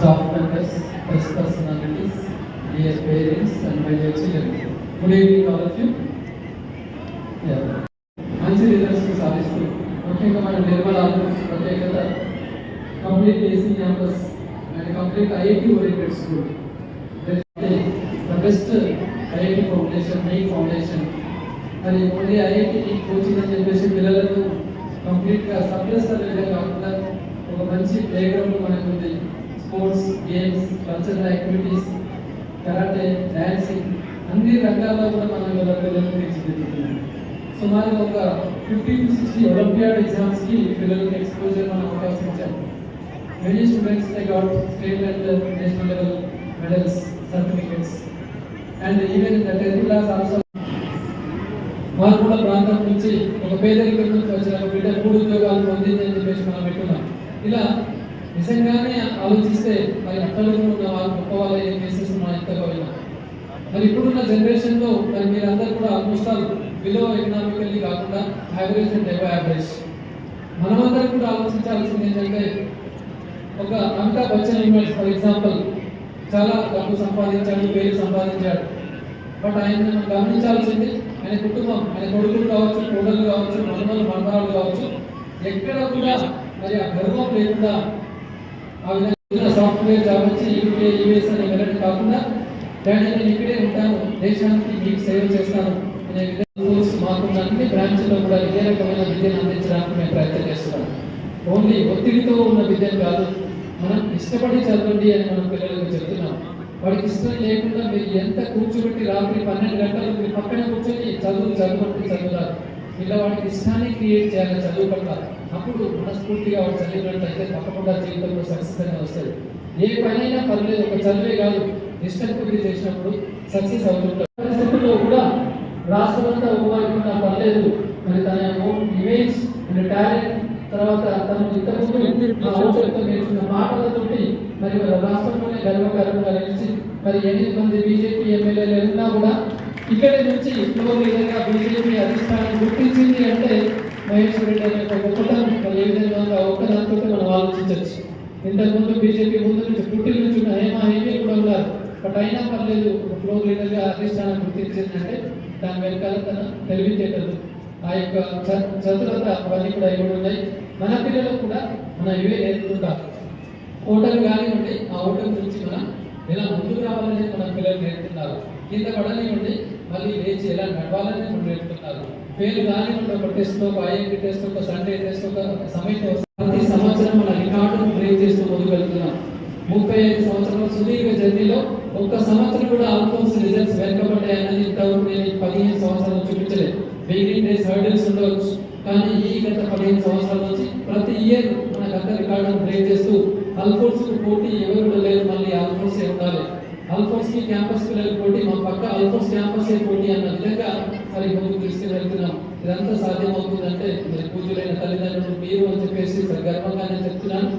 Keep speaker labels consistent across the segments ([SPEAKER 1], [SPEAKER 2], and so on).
[SPEAKER 1] of applause.
[SPEAKER 2] Respected Chief Guest of Matthias, MLA of Neighborhood Constituency, Maheshwari Daniel, Principal Madam, the correspondents, staff members, press personalities, dear parents and my dear children. Good evening all of you. Yeah. మంచి results సాధిస్తూ ముఖ్యంగా మన నిర్మల ప్రత్యేకత complete AC campus and complete IIT oriented school the best IIT foundation main foundation అది only IIT coaching అని చెప్పేసి పిల్లలను కంప్లీట్గా సభ్యస్థల కాకుండా ఒక మంచి ప్లే గ్రౌండ్ మనకు ఉంది Sports games cultural activities karate dancing అన్ని రంగాల్లో కూడా మనం ఇలా పిల్లలను తీర్చిదిద్దుతున్నాం సుమారు ఒక ఫిఫ్టీ టు సిక్స్టీ ఒలింపియాడ్ ఎగ్జామ్స్కి పిల్లలకి ఎక్స్పోజర్ మనం అవకాశం ఇచ్చాం Many students they got state and national level medals, certificates, and even in the tenth class also. మారుమూల ప్రాంతం నుంచి ఒక పేదరికం నుంచి వచ్చిన ఒక బిడ్డ మూడు ఉద్యోగాలు పొందింది అని చెప్పేసి మనం పెట్టున్నాం ఇలా నిజంగానే ఆలోచిస్తే మరి అక్కడిలో ఉన్న వాళ్ళు గొప్ప వాళ్ళ ఏం కేసెస్ మనం ఎంత మరి ఇప్పుడున్న జనరేషన్లో మరి మీరందరూ కూడా ఆల్మోస్ట్ ఆల్ బిలో ఎకనామికల్లీ కాకుండా యావరేజ్ అండ్ ఎబో యావరేజ్ మనమందరం కూడా ఆలోచించాల్సింది ఏంటంటే ఒక Amitabh Bachchan image for example చాలా డబ్బు సంపాదించాడు పేరు సంపాదించాడు. బట్ ఆయన మనం గమనించాల్సింది ఆయన కుటుంబం ఆయన కొడుకులు కావచ్చు కోడలు కావచ్చు మనమలు మనమరాలు కావచ్చు ఎక్కడ కూడా మరి ఆ గర్వం లేకుండా ఆ విధంగా సాఫ్ట్వేర్ జాబ్ వచ్చి యూకే యూఎస్ అని వెళ్ళడం కాకుండా డాడీ నేను ఇక్కడే ఉంటాను. దేశానికి మీకు సేవ చేస్తాను అనే విధంగా కోర్స్ మాకున్న అన్ని బ్రాంచ్లో కూడా ఇదే రకమైన విద్యను అందించడానికి మేము ప్రయత్నం చేస్తున్నాం. ఓన్లీ ఒత్తిడితో ఉన్న విద్యను కాదు మనం ఇష్టపడి చదవండి అని మనం పిల్లలకు చెప్తున్నాం. వాడికి ఇష్టం లేకుండా మీరు ఎంత కూర్చోబెట్టి రాత్రి పన్నెండు గంటలు మీరు పక్కన కూర్చొని చదువు చదువుకుంటూ చదువుతారు. ఇలా వాడికి ఇష్టాన్ని క్రియేట్ చేయాలి చదువు పట్ల అప్పుడు మనస్ఫూర్తిగా వాడు చదివినట్టయితే తప్పకుండా జీవితంలో సక్సెస్ అనేది వస్తుంది. ఏ పనైనా పర్లేదు ఒక చదివే కాదు ఇష్టం కొద్ది చేసినప్పుడు సక్సెస్ అవుతుంటారు పరిస్థితుల్లో కూడా రాష్ట్రం అంతా ఉపయోగపడినా పర్లేదు మరి తన ఇమేజ్ అండ్ టాలెంట్ తర్వాత తను ఇంతకుముందు నేర్చుకున్న మాటలతోటి మరి రాష్ట్రంలోనే గర్వకారంగా నిలిచి మరి ఎనిమిది మంది బీజేపీ ఎమ్మెల్యేలు ఉన్నా కూడా ఇక్కడి నుంచి ఫ్లోర్ లీడర్గా బీజేపీ అధిష్టానం గుర్తించింది అంటే మహేష్ రెడ్డి గొప్పతనం మరి ఏ విధంగా ఉందో ఒక్కదాంతో మనం ఆలోచించవచ్చు ఇంతకుముందు బీజేపీ ముందు నుంచి పుట్టిన నుంచి ఉన్న హేమా హేమీ కూడా ఉన్నారు బట్ అయినా పర్లేదు ఫ్లోర్ లీడర్గా అధిష్టానం గుర్తించిందంటే దాని వెనకాల తన తెలివితేటలు ఆ యొక్క చతురత అవన్నీ కూడా ఇవ్వడం ఉన్నాయి మన పిల్లలకు కూడా మన ఇవే నేర్పుతుంటాం ఓటరు కానివ్వండి ఆ ఓటరు నుంచి మనం ఎలా ముందుకు రావాలని మన పిల్లలు నేర్పుతున్నారు కింద పడనివ్వండి మళ్ళీ లేచి ఎలా నడవాలని మనం నేర్పుతున్నారు ఫెయిల్ కానివ్వండి ఒక టెస్ట్ ఒక ఐఐటి టెస్ట్ ఒక సండే టెస్ట్ ఒక సమయంలో ప్రతి సంవత్సరం మన రికార్డును బ్రేక్ చేస్తూ ముందుకు వెళ్తున్నాం. ముప్పై ఐదు సంవత్సరాల సుదీర్ఘ జర్నీలో ఒక్క సంవత్సరం కూడా ఆల్ఫోన్స్ రిజల్ట్స్ వెనుకబడ్డాయన్నది ఇంతవరకు నేను పదిహేను సంవత్సరాలు చూపించలేదు. బిగినింగ్ డేస్ హర్డిల్స్ ఉండవచ్చు కానీ ఈ గత పదిహేను సంవత్సరాల నుంచి ప్రతి ఇయర్ మన గత రికార్డును బ్రేక్ చేస్తూ అల్ఫోర్స్ పోటీ ఎవరు కూడా లేరు మళ్ళీ అల్ఫోర్స్ ఉండాలి. అల్ఫోర్స్కి క్యాంపస్ పిల్లల పోటీ మా పక్క అల్ఫోర్స్ క్యాంపస్ పోటీ అన్న మరి ముందుకు తీసుకుని వెళ్తున్నాం. ఇదంతా సాధ్యమవుతుందంటే మరి పూజలైన తల్లిదండ్రులు మీరు అని చెప్పేసి మరి గర్వంగా నేను చెప్తున్నాను.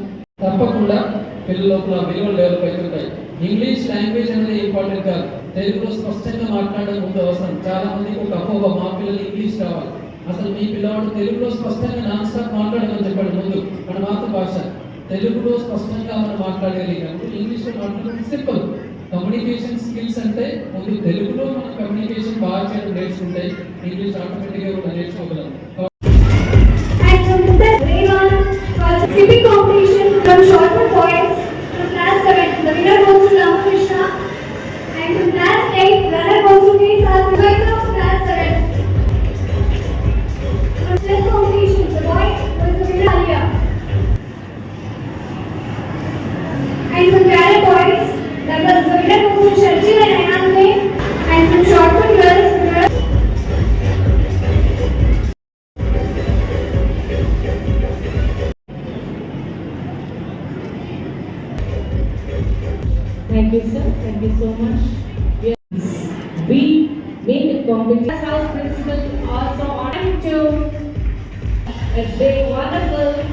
[SPEAKER 2] తప్పకుండా పిల్లల లోపల విలువలు డెవలప్ అవుతుంటాయి. ఇంగ్లీష్ లాంగ్వేజ్ అనేది ఇంపార్టెంట్ కాదు. తెలుగులో స్పష్టంగా మాట్లాడడం ముందు అవసరం. చాలా మందికి ఒక అపోహ మా పిల్లలు ఇంగ్లీష్ కావాలి అసలు మీ పిల్లవాడు తెలుగులో స్పష్టంగా నాన్ స్టాప్ మాట్లాడమని చెప్పండి ముందు. మన మాతృభాష. తెలుగులో స్పష్టంగా మనం మాట్లాడగలిగినప్పుడు ఇంగ్లీష్లో మాట్లాడడం సింపుల్ కమ్యూనికేషన్ స్కిల్స్ అంటే ముందు తెలుగులో మనం కమ్యూనికేషన్ బాగా చేయడం నేర్చుకుంటే ఇంగ్లీష్ ఆటోమేటిక్గా కూడా నేర్చుకోగలం
[SPEAKER 3] And from there,
[SPEAKER 4] Thank you, sir. Thank you so much. Yes. We make it competition. House principal also on to. It's very wonderful